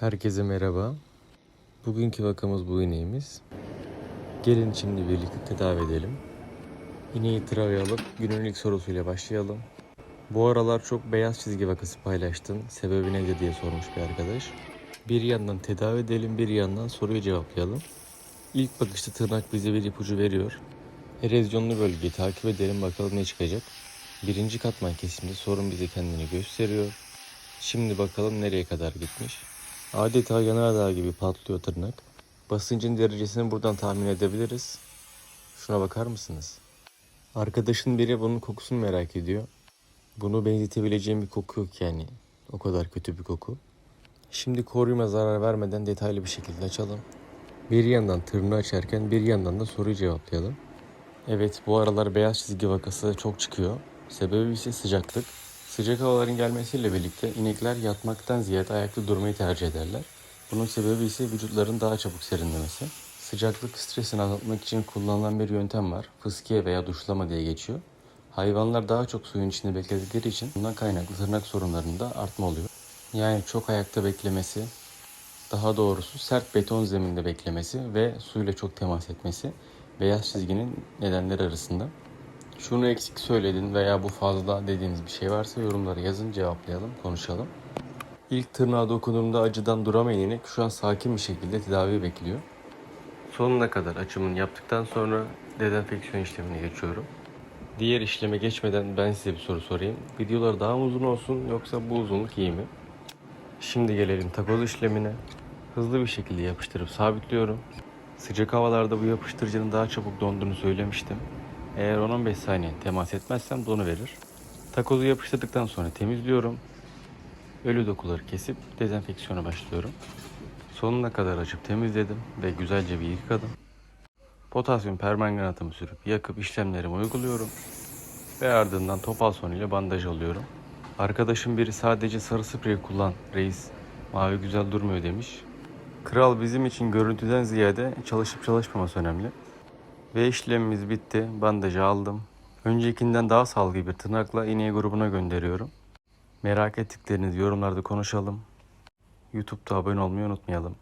Herkese merhaba. Bugünkü vakamız bu ineğimiz. Gelin şimdi birlikte tedavi edelim. İneği travya alıp günün ilk sorusuyla başlayalım. Bu aralar çok beyaz çizgi vakası paylaştın. Sebebi nedir diye sormuş bir arkadaş. Bir yandan tedavi edelim, bir yandan soruyu cevaplayalım. İlk bakışta tırnak bize bir ipucu veriyor. Erozyonlu bölgeyi takip edelim bakalım ne çıkacak. Birinci katman kesimde sorun bize kendini gösteriyor. Şimdi bakalım nereye kadar gitmiş. Adeta yanardağ gibi patlıyor tırnak. Basıncın derecesini buradan tahmin edebiliriz. Şuna bakar mısınız? Arkadaşın biri bunun kokusunu merak ediyor. Bunu benzetebileceğim bir koku yok yani. O kadar kötü bir koku. Şimdi koruyuma zarar vermeden detaylı bir şekilde açalım. Bir yandan tırnağı açarken bir yandan da soruyu cevaplayalım. Evet bu aralar beyaz çizgi vakası çok çıkıyor. Sebebi ise sıcaklık. Sıcak havaların gelmesiyle birlikte inekler yatmaktan ziyade ayakta durmayı tercih ederler. Bunun sebebi ise vücutların daha çabuk serinlemesi. Sıcaklık stresini azaltmak için kullanılan bir yöntem var. Fıskiye veya duşlama diye geçiyor. Hayvanlar daha çok suyun içinde bekledikleri için bundan kaynaklı tırnak sorunlarında artma oluyor. Yani çok ayakta beklemesi, daha doğrusu sert beton zeminde beklemesi ve suyla çok temas etmesi beyaz çizginin nedenleri arasında. Şunu eksik söyledin veya bu fazla dediğiniz bir şey varsa yorumlara yazın cevaplayalım, konuşalım. İlk tırnağa dokunduğumda acıdan duramayan inek şu an sakin bir şekilde tedavi bekliyor. Sonuna kadar açımını yaptıktan sonra dezenfeksiyon işlemine geçiyorum. Diğer işleme geçmeden ben size bir soru sorayım. Videolar daha mı uzun olsun yoksa bu uzunluk iyi mi? Şimdi gelelim takoz işlemine. Hızlı bir şekilde yapıştırıp sabitliyorum. Sıcak havalarda bu yapıştırıcının daha çabuk donduğunu söylemiştim. Eğer 10-15 saniye temas etmezsem donu verir. Takozu yapıştırdıktan sonra temizliyorum. Ölü dokuları kesip dezenfeksiyona başlıyorum. Sonuna kadar açıp temizledim ve güzelce bir yıkadım. Potasyum permanganatımı sürüp yakıp işlemlerimi uyguluyorum. Ve ardından topal son ile bandaj alıyorum. Arkadaşım biri sadece sarı sprey kullan reis. Mavi güzel durmuyor demiş. Kral bizim için görüntüden ziyade çalışıp çalışmaması önemli. Ve işlemimiz bitti. Bandajı aldım. Öncekinden daha sağlıklı bir tırnakla ineği grubuna gönderiyorum. Merak ettiklerinizi yorumlarda konuşalım. YouTube'da abone olmayı unutmayalım.